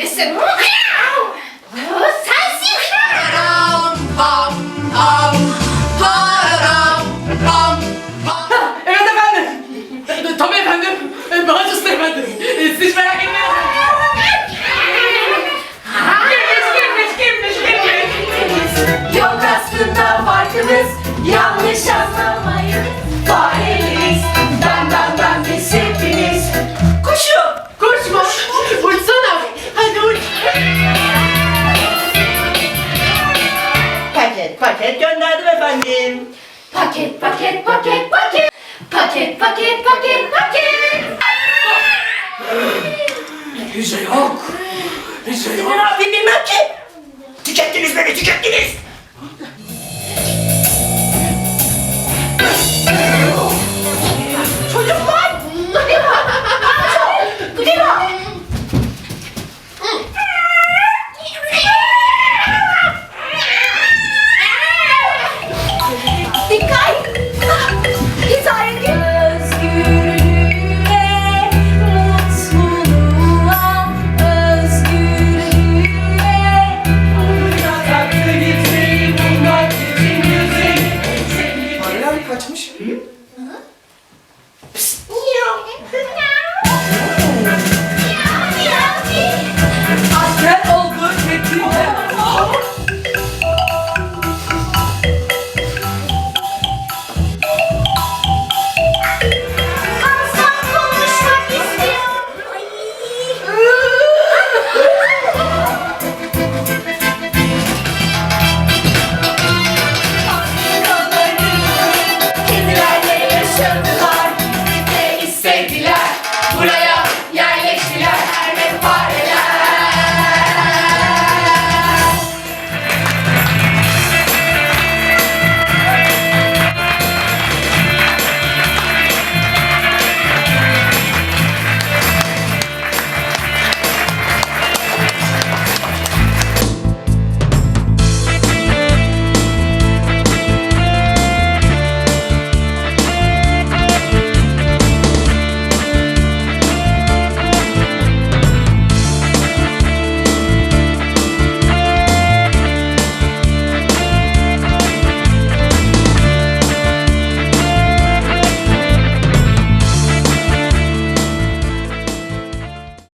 kedisin. Sensin. Param pam pam. Param pam pam. Evet efendim. E, Tabii efendim. E, Bağcısı efendim. E, Siz hiç merak etmeyin. Kimmiş, kimmiş, kimmiş, kimmiş? Yok aslında farkımız yanlış anlamayın. Paket gönderdim efendim. Paket paket paket paket. Paket paket paket paket. Hiç şey yok. Hiç şey yok. Ne yapayım bilmem ki. Tükettiniz beni tükettiniz. açmış. Hı? Hı?